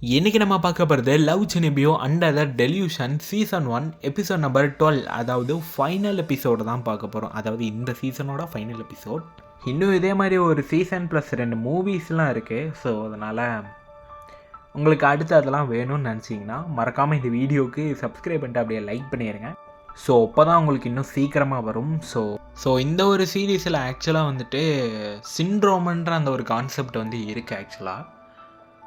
இன்றைக்கி நம்ம பார்க்க போகிறது love chunibyo under the delusion season one episode number twelve அதாவது ஃபைனல் எபிசோடு தான் பார்க்க போகிறோம் அதாவது இந்த சீசனோட ஃபைனல் எபிசோட் இன்னும் இதே மாதிரி ஒரு சீசன் ப்ளஸ் ரெண்டு மூவிஸ்லாம் இருக்குது ஸோ அதனால் உங்களுக்கு அடுத்து அதெல்லாம் வேணும்னு நினச்சிங்கன்னா மறக்காமல் இந்த வீடியோவுக்கு சப்ஸ்கிரைப் பண்ணிட்டு அப்படியே லைக் பண்ணிடுங்க ஸோ அப்போ தான் உங்களுக்கு இன்னும் சீக்கிரமாக வரும். ஸோ ஸோ இந்த ஒரு சீரீஸில் ஆக்சுவலாக வந்துட்டு சிண்ட்ரோமன்ற அந்த ஒரு கான்செப்ட் வந்து இருக்குது ஆக்சுவலாக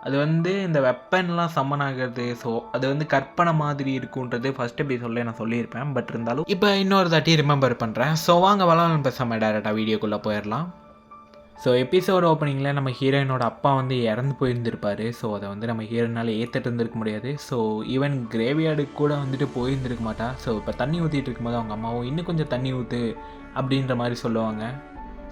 அது வந்து இந்த வெப்பன்லாம் சம்மன் ஆகிறது ஸோ அது வந்து கற்பனை மாதிரி இருக்குன்றது ஃபர்ஸ்ட் எபிசோட்ல நான் சொல்லியிருப்பேன். பட் இருந்தாலும் இப்போ இன்னொரு தாட்டி ரிமெம்பர் பண்ணுறேன் ஸோ வாங்க வளவன் பேசாமல் டேரெக்டாக வீடியோக்குள்ளே போயிடலாம். ஸோ எபிசோட் ஓப்பனிங்கில் நம்ம ஹீரோயினோட அப்பா வந்து இறந்து போயிருந்திருப்பார். ஸோ அதை வந்து நம்ம ஹீரோயினால் ஏற்றுட்டு இருந்திருக்க முடியாது. ஸோ ஈவன் கிரேவியார்டுக்கு கூட வந்துட்டு போயிருந்திருக்க மாட்டா. ஸோ இப்போ தண்ணி ஊற்றிட்டு இருக்கும்போது அவங்க அம்மாவும் இன்னும் கொஞ்சம் தண்ணி ஊற்று அப்படின்ற மாதிரி சொல்லுவாங்க.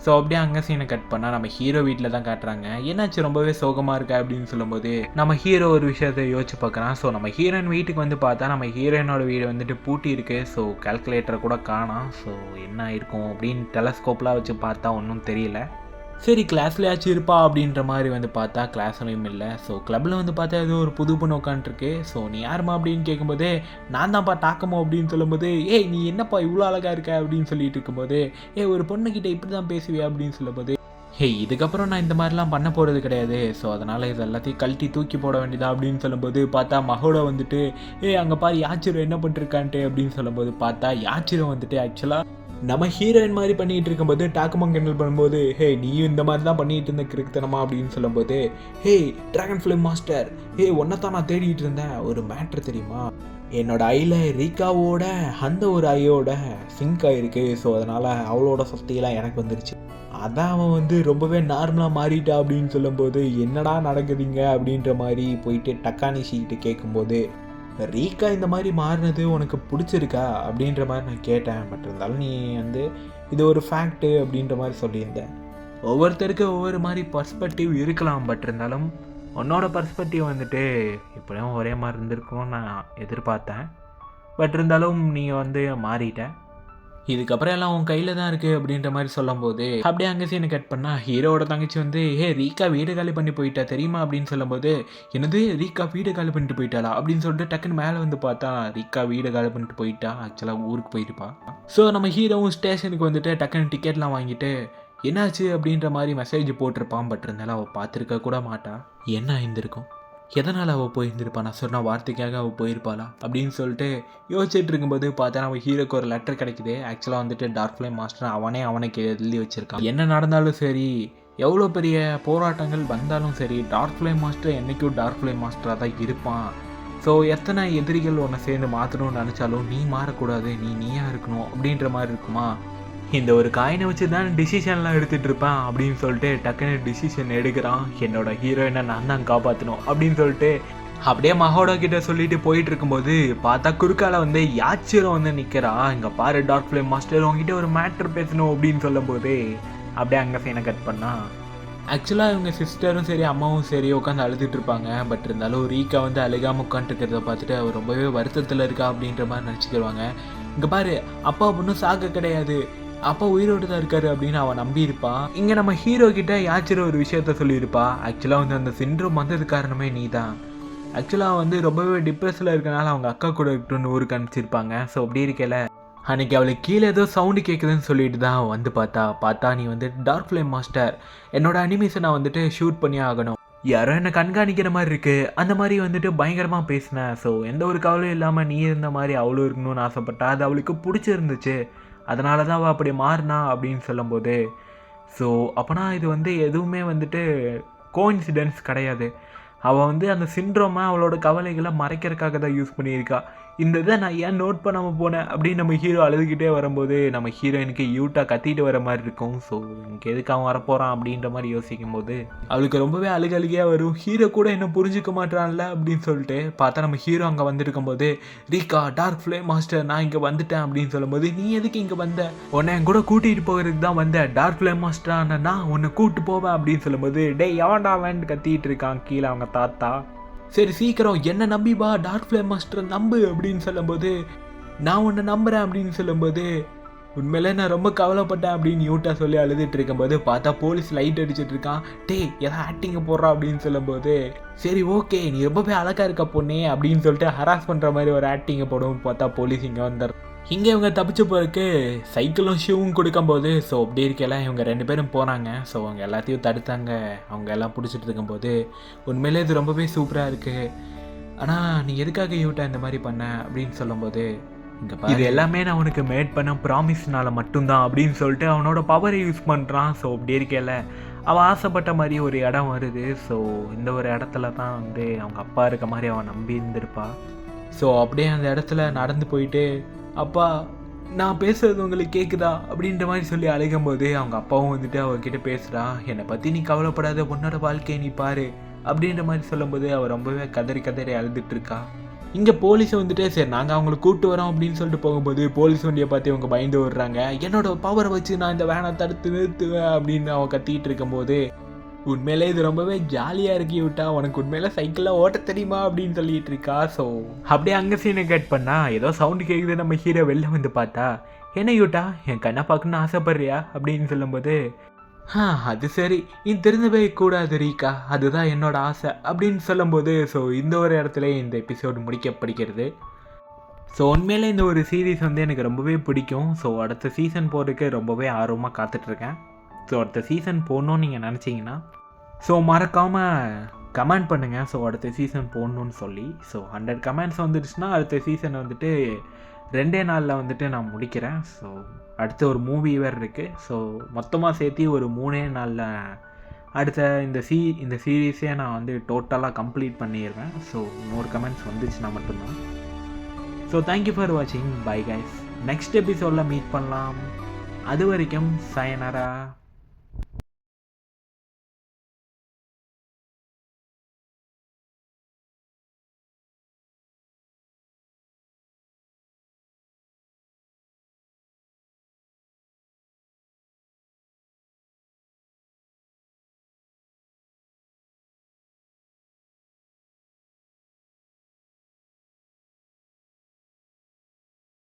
ஸோ அப்படியே அங்கே சீனை கட் பண்ணால் நம்ம ஹீரோ வீட்டில் தான் காட்டுறாங்க. என்னாச்சு? ரொம்பவே சோகமாக இருக்கா? அப்படின்னு சொல்லும்போது நம்ம ஹீரோ ஒரு விஷயத்தை யோசிச்சு பார்க்குறான். ஸோ நம்ம ஹீரோயின் வீட்டுக்கு வந்து பார்த்தா நம்ம ஹீரோயினோட வீடு வந்துட்டு பூட்டி இருக்கு. ஸோ கால்குலேட்டரை கூட காணோம். ஸோ என்ன இருக்கும் அப்படின்னு டெலஸ்கோப்லாம் வச்சு பார்த்தா ஒன்றும் தெரியல. சரி கிளாஸ்லேயாச்சும் இருப்பா அப்படின்ற மாதிரி வந்து பார்த்தா கிளாஸ்லையும் இல்லை. ஸோ கிளப்பில் வந்து பார்த்தா ஏதோ ஒரு புது பொண்ணு உட்காந்துருக்கு ஸோ நீ யாருமா அப்படின்னு கேட்கும்போது நான் தான்ப்பா டாக்கமோ அப்படின்னு சொல்லும்போது ஏய் நீ என்னப்பா இவ்வளோ அழகாக இருக்க? அப்படின்னு சொல்லிட்டு இருக்கும்போது ஏ ஒரு பொண்ணுக்கிட்ட இப்படி தான் பேசுவியா? அப்படின்னு சொல்லும்போது ஹே இதுக்கப்புறம் நான் இந்த மாதிரிலாம் பண்ண போகிறது கிடையாது. ஸோ அதனால் இது எல்லாத்தையும் கழட்டி தூக்கி போட வேண்டியதா? அப்படின்னு சொல்லும்போது பார்த்தா மகோட வந்துட்டு ஏ அங்கே பாரு யாச்சிரம் என்ன பண்ணிருக்கான்ட்டு? அப்படின்னு சொல்லும்போது பார்த்தா யாச்சிரம் வந்துட்டு ஆக்சுவலாக நம்ம ஹீரோயின் மாதிரி பண்ணிகிட்டு இருக்கும்போது டாக்குமாங் கிண்டல் பண்ணும்போது ஹே நீ இந்த மாதிரி தான் பண்ணிகிட்டு இருந்த கிறுக்குத்தனமா அப்படின்னு சொல்லும்போது hey dragon film master hey தான் நான் தேடிட்டு இருந்தேன். ஒரு மேட்ரு தெரியுமா? என்னோட ஐயில் ரீகாவோட அந்த ஒரு ஐயோட சிங்க் ஆகிருக்கு ஸோ அதனால் அவளோட சக்தியெல்லாம் எனக்கு வந்துருச்சு. அதான் அவன் வந்து ரொம்பவே நார்மலாக மாறிட்டா அப்படின்னு சொல்லும்போது என்னடா நடக்குதுங்க? அப்படின்ற மாதிரி போயிட்டு டக்கானி சீட்டு கேட்கும்போது ரீகா இந்த மாதிரி மாறினது உனக்கு பிடிச்சிருக்கா? அப்படின்ற மாதிரி நான் கேட்டேன். பட் இருந்தாலும் நீ வந்து இது ஒரு ஃபேக்ட்டு அப்படின்ற மாதிரி சொல்லியிருந்தேன் ஒவ்வொருத்தருக்கு ஒவ்வொரு மாதிரி பர்ஸ்பெக்டிவ் இருக்கலாம். பட் இருந்தாலும் உன்னோட பர்ஸ்பெக்டிவ் வந்துட்டு இப்படியும் ஒரே மாதிரி இருந்திருக்கும்னு நான் எதிர்பார்த்தேன். பட் இருந்தாலும் நீங்கள் வந்து மாறிட்டேன் இதுக்கப்புறம் எல்லாம் உன் கையில் தான் இருக்குது அப்படின்ற மாதிரி சொல்லும்போது அப்படியே அங்கே சீனை கட் பண்ணா ஹீரோவோட தங்கச்சி வந்து ஹே ரீகா வீடு காலி பண்ணி போயிட்டா தெரியுமா? அப்படின்னு சொல்லும்போது என்னது ரீகா வீடு காலி பண்ணிட்டு போயிட்டாளா? அப்படின்னு சொல்லிட்டு டக்குன்னு மேலே வந்து பார்த்தா ரீகா வீடு காலி பண்ணிட்டு போயிட்டா ஆக்சுவலாக ஊருக்கு போயிருப்பா. ஸோ நம்ம ஹீரோவும் ஸ்டேஷனுக்கு வந்துட்டு டக்குன்னு டிக்கெட்லாம் வாங்கிட்டு என்னாச்சு? அப்படின்ற மாதிரி மெசேஜ் போட்டிருப்பான் பட் இருந்தாலும் அவள் பார்த்துருக்க கூட மாட்டா. என்ன ஆயிருந்திருக்கும்? எதனால் அவள் போயிருந்திருப்பா? நான் சொன்ன வார்த்தைக்காக அவள் போயிருப்பாளா? அப்படின்னு சொல்லிட்டு யோசிச்சுட்டு இருக்கும்போது பார்த்தா நம்ம ஹீரோக்கு ஒரு லெட்டர் கிடைக்குது. ஆக்சுவலாக வந்துட்டு டார்க் ஃப்ளேம் மாஸ்டர் அவனே அவனுக்கு எழுதி வச்சிருக்கான் என்ன நடந்தாலும் சரி எவ்வளோ பெரிய போராட்டங்கள் வந்தாலும் சரி டார்க் ஃப்ளேம் மாஸ்டர் என்றைக்கும் டார்க் ஃப்ளேம் மாஸ்டராக தான் இருப்பான். ஸோ எத்தனை எதிரிகள் உன்னை சேர்ந்து மாற்றணும்னு நினச்சாலும் நீ மாறக்கூடாது நீ நீயா இருக்கணும் அப்படின்ற மாதிரி இருக்குமா? இந்த ஒரு காயினை வச்சு தான் டிசிஷன்லாம் எடுத்துகிட்டு இருப்பேன் அப்படின்னு சொல்லிட்டு டக்குன்னு டிசிஷன் எடுக்கிறான். என்னோட ஹீரோயினை நான் தான் காப்பாற்றணும் அப்படின்னு சொல்லிட்டு அப்படியே மகோட கிட்ட சொல்லிட்டு போயிட்டு இருக்கும்போது பார்த்தா குறுக்கால வந்து யாச்சிரம் வந்து நிற்கிறா இங்கே பாரு டார்க் ஃபிலிம் மாஸ்டர் உங்ககிட்ட ஒரு மேட்ரு பேசணும் அப்படின்னு சொல்லும்போது அப்படியே அங்கே சைனை கட் பண்ணா. ஆக்சுவலாக இவங்க சிஸ்டரும் சரி அம்மாவும் சரி உட்காந்து அழுதுட்டு இருப்பாங்க. பட் இருந்தாலும் ரீக்கா வந்து அழுகாம உட்காந்துருக்கிறத பார்த்துட்டு அவர் ரொம்பவே வருத்தத்தில் இருக்கா அப்படின்ற மாதிரி நினச்சிக்கிடுவாங்க இங்கே பாரு அப்பா பொண்ணும் சாக்க கிடையாது. அப்பா உயிரோடு தான் இருக்காரு அப்படின்னு அவன் நம்பியிருப்பான். இங்கே நம்ம ஹீரோ கிட்ட யாச்சிர ஒரு விஷயத்த சொல்லியிருப்பா. ஆக்சுவலாக வந்து அந்த சிண்ட்ரோம் வந்தது காரணமே நீ தான் ஆக்சுவலாக வந்து ரொம்பவே டிப்ரெஸில் இருக்கனால அவங்க அக்கா கூட இருக்கணும்னு ஊருக்கு அனுப்பிச்சிருப்பாங்க. ஸோ அப்படி இருக்கல. அன்னைக்கு அவளுக்கு கீழே ஏதோ சவுண்டு கேட்குதுன்னு சொல்லிட்டு தான் வந்து பார்த்தா. பார்த்தா நீ வந்து டார்க் ஃப்ளேம் மாஸ்டர் என்னோட அனிமேஷனை நான் வந்துட்டு ஷூட் பண்ணி ஆகணும். யாரோ என்னை கண்காணிக்கிற மாதிரி இருக்கு. அந்த மாதிரி வந்துட்டு பயங்கரமாக பேசினேன் ஸோ எந்த ஒரு கவலையும் இல்லாமல் நீ இருந்த மாதிரி அவளும் இருக்கணும்னு ஆசைப்பட்டா. அது அவளுக்கு பிடிச்சிருந்துச்சு. அதனால தான் அவள் அப்படி மாறினா அப்படின்னு சொல்லும்போது ஸோ அப்போனா இது வந்து எதுவுமே வந்துட்டு கோஇன்சிடென்ஸ் கிடையாது. அவள் வந்து அந்த சிண்ட்ரோமை அவளோட கவலைகளை மறைக்கிறதுக்காக தான் யூஸ் பண்ணியிருக்கா. இந்த இதை நான் ஏன் நோட் பண்ணாமல் போனேன் அப்படின்னு நம்ம ஹீரோ அழுதுகிட்டே வரும்போது நம்ம ஹீரோயினுக்கு யூட்டாக கத்திட்டு வர மாதிரி இருக்கும். ஸோ இங்கே எதுக்கு அவன் வரப்போகிறான் அப்படின்ற மாதிரி யோசிக்கும் போது அவளுக்கு ரொம்பவே அழுக அழுகையாக வரும். ஹீரோ கூட என்ன புரிஞ்சுக்க மாட்டான்ல அப்படின்னு சொல்லிட்டு பார்த்தா நம்ம ஹீரோ அங்கே வந்திருக்கும் போது ரீகா டார்க் ஃப்ளே மாஸ்டர் நான் இங்கே வந்துட்டேன் அப்படின்னு சொல்லும்போது நீ எதுக்கு இங்கே வந்த? உன்னை என் கூட கூட்டிகிட்டு போகிறதுக்கு தான் வந்தேன் டார்க் ஃப்ளே மாஸ்டர் நான் உன்னை கூப்பிட்டு போவேன் அப்படின்னு சொல்லும்போது டேய் எவன்டா வேண்டு கத்திட்டு இருக்கான்? கீழே அவங்க தாத்தா சரி சீக்கிரம் என்ன நம்பி வா டார்க் ஃப்ளேம் மாஸ்டர் நம்பு அப்படின்னு சொல்லும்போது நான் உன்னை நம்புறேன் அப்படின்னு சொல்லும்போது உண்மையிலே நான் ரொம்ப கவலைப்பட்டேன் அப்படின்னு யூட்டா சொல்லி அழுதுட்டு இருக்கும்போது பார்த்தா போலீஸ் லைட் அடிச்சிட்டு இருக்கான். டே ஏதோ ஆக்டிங்க போடுறா? அப்படின்னு சொல்லும்போது சரி ஓகே நீ ரொம்பவே அழகா இருக்க பொண்ணே அப்படின்னு சொல்லிட்டு ஹராஸ் பண்ணுற மாதிரி ஒரு ஆக்டிங்கை போடும் பார்த்தா போலீஸ் இங்கே வந்துடுறேன். இங்கே இவங்க தப்பிச்சு போறதுக்கு சைக்கிளும் ஷூவும் கொடுக்கும்போது ஸோ அப்படி இருக்கையெல்லாம் இவங்க ரெண்டு பேரும் போகிறாங்க ஸோ அவங்க எல்லாத்தையும் தடுத்தாங்க. அவங்க எல்லாம் பிடிச்சிட்டு இருக்கும்போது உண்மையிலே இது ரொம்பவே சூப்பராக இருக்குது ஆனால் நீ எதுக்காக யூட்டா இந்த மாதிரி பண்ண? அப்படின்னு சொல்லும்போது இங்கே இது எல்லாமே நான் உனக்கு மேட் பண்ண ப்ராமிஸ்னால மட்டும்தான் அப்படின்னு சொல்லிட்டு அவனோட பவரை யூஸ் பண்ணுறான் ஸோ அப்படி இருக்கையில் அவள் ஆசைப்பட்ட மாதிரி ஒரு இடம் வருது. ஸோ இந்த ஒரு இடத்துல தான் வந்து அவங்க அப்பா இருக்க மாதிரி அவன் நம்பி இருந்திருப்பா. ஸோ அப்படியே அந்த இடத்துல நடந்து போயிட்டு அப்பா நான் பேசுறது உங்களுக்கு கேட்குதா அப்படின்ற மாதிரி சொல்லி அழைக்கும் போதே அவங்க அப்பாவும் வந்துட்டு அவகிட்ட பேசுகிறா என்னை பற்றி நீ கவலைப்படாத உன்னோட வாழ்க்கையை நீ பாரு அப்படின்ற மாதிரி சொல்லும்போது அவள் ரொம்பவே கதறி கதறி அழுதுட்டு இருக்கா. இங்கே போலீஸ் வந்துட்டு சரி நாங்கள் அவங்கள கூப்பிட்டு வரோம் அப்படின்னு சொல்லிட்டு போகும்போது போலீஸ் வண்டியை பார்த்து இவங்க பயந்து விடுறாங்க என்னோட பவரை வச்சு நான் இந்த வேனை தடுத்து நிறுத்துவேன் அப்படின்னு அவன் கத்திக்கிட்டு இருக்கும்போது உண்மையிலே இது ரொம்பவே ஜாலியாக இருக்கு விட்டா உனக்கு உண்மையில சைக்கிளில் ஓட்ட தெரியுமா அப்படின்னு சொல்லிட்டு இருக்கா ஸோ அப்படியே அங்கே சீனை கட் பண்ணா ஏதோ சவுண்டு கேட்குது நம்ம ஹீரோ வெளில வந்து பார்த்தா. என்ன யூட்டா என் கண்ணை பார்க்கணும்னு ஆசைப்படுறியா? அப்படின்னு சொல்லும்போது ஆ அது சரி. நீ தெரிஞ்சவே கூடாது ரீகா. அதுதான் என்னோட ஆசை. அப்படின்னு சொல்லும்போது ஸோ இந்த ஒரு இடத்துல இந்த எபிசோடு முடிக்கப்படுகிறது ஸோ உண்மையிலே இந்த ஒரு சீரீஸ் வந்து எனக்கு ரொம்பவே பிடிக்கும். ஸோ அடுத்த சீசன் போகிறதுக்கு ரொம்பவே ஆர்வமாக காத்துட்ருக்கேன் ஸோ அடுத்த சீசன் போடணும்னு நீங்கள் நினச்சிங்கன்னா ஸோ மறக்காமல் கமெண்ட் பண்ணுங்கள் ஸோ அடுத்த சீசன் போடணும்னு சொல்லி. ஸோ ஹண்ட்ரட் கமெண்ட்ஸ் வந்துடுச்சுன்னா அடுத்த சீசன் வந்துட்டு ரெண்டே நாளில் வந்துட்டு நான் முடிக்கிறேன். ஸோ அடுத்த ஒரு மூவி வேறு இருக்குது ஸோ மொத்தமாக சேர்த்து ஒரு மூணே நாளில் அடுத்த இந்த சீ இந்த சீரீஸே நான் வந்து டோட்டலாக கம்ப்ளீட் பண்ணிடுவேன். ஸோ நூறு கமெண்ட்ஸ் வந்துச்சுன்னா மட்டும்தான். ஸோ தேங்க்யூ ஃபார் வாட்சிங் பை கைஸ் நெக்ஸ்ட் எபிசோடில் மீட் பண்ணலாம். அது வரைக்கும் சயனரா